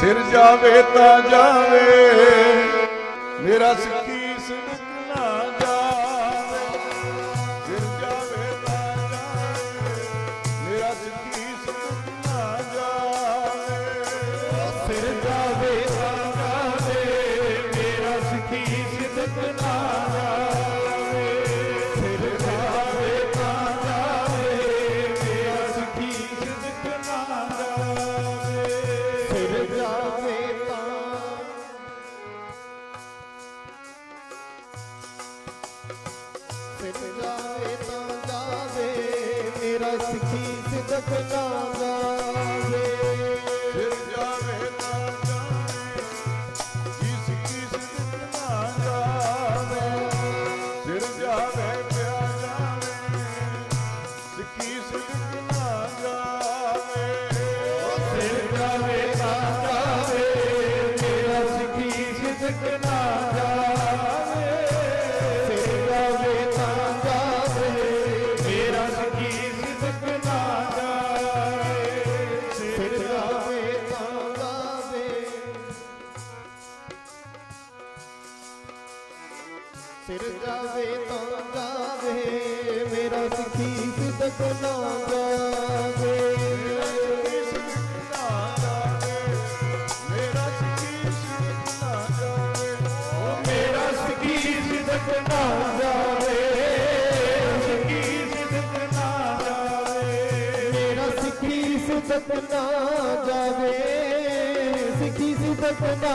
ਸਿਰ ਜਾਵੇ ਤਾਂ ਜਾਵੇ। ਮੇਰਾ ਸਿੱਖੀ ਸਿਦਕ ਸਿਰ ਜਾਵੇ ਤਾਂ ਜਾਵੇ ਮੇਰਾ ਸਿੱਖੀ ਸਿਦਕ ਨਾ ਜਾਵੇ। ਸਿਰ ਜਾਵੇ ਤਾਂ ਜਾਵੇ ਜੀ ਸਿੱਖੀ ਸਿਦਕ ਨਾ ਜਾਵੇ। ਸਿਰ ਜਾਵੇ ਪਿਆ ਜਾਵੇ ਸਿੱਖੀ ਸਿਦਕ ਨਾ ਜਾਵੇ। ਸਿਰ ਜਾਵੇ ਤਾਂ ਜਾਵੇ ਮੇਰਾ ਸਿੱਖੀ ਸਿਦਕ ਨਾ ਜਾਵੇ ਤਾਂ ਜਾਵੇ, ਮੇਰਾ ਸਿੱਖੀ ਸਿਦਕ ਨਾ ਜਾਵੇ। ਮੇਰਾ ਸਿੱਖੀ ਸਿਦਕ ਨਾ ਜਾਵੇ। ਮੇਰਾ ਸਿੱਖੀ ਸਿਦਕ ਨਾ ਜਾਵੇ। ਸਿੱਖੀ ਸਿਦਕ ਨਾ ਜਾਵੇ। ਮੇਰਾ ਸਿੱਖੀ ਸਿਦਕ ਨਾ ਜਾਵੇ। ਸਿੱਖੀ ਸਿਦਕ ਨਾ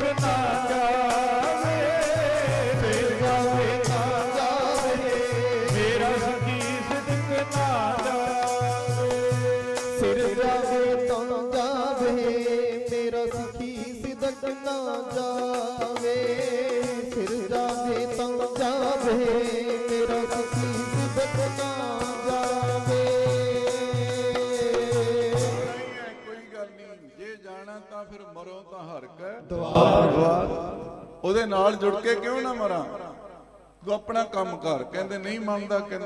ਜਾਵੇ। ਸਿਰ ਜਾਵੇ ਤਾਂ ਜਾਵੇ। ਤਾਂ ਫਿਰ ਮਰੋ ਤਾਂ ਹਰ ਕੈ ਦੁਆਰ ਉਹਦੇ ਨਾਲ ਜੁੜ ਕੇ ਕਿਉਂ ਨਾ ਮਰਾਂ? ਤੂੰ ਆਪਣਾ ਕੰਮ ਕਰ। ਕਹਿੰਦੇ ਨਹੀਂ ਮੰਨਦਾ ਕਹਿੰਦਾ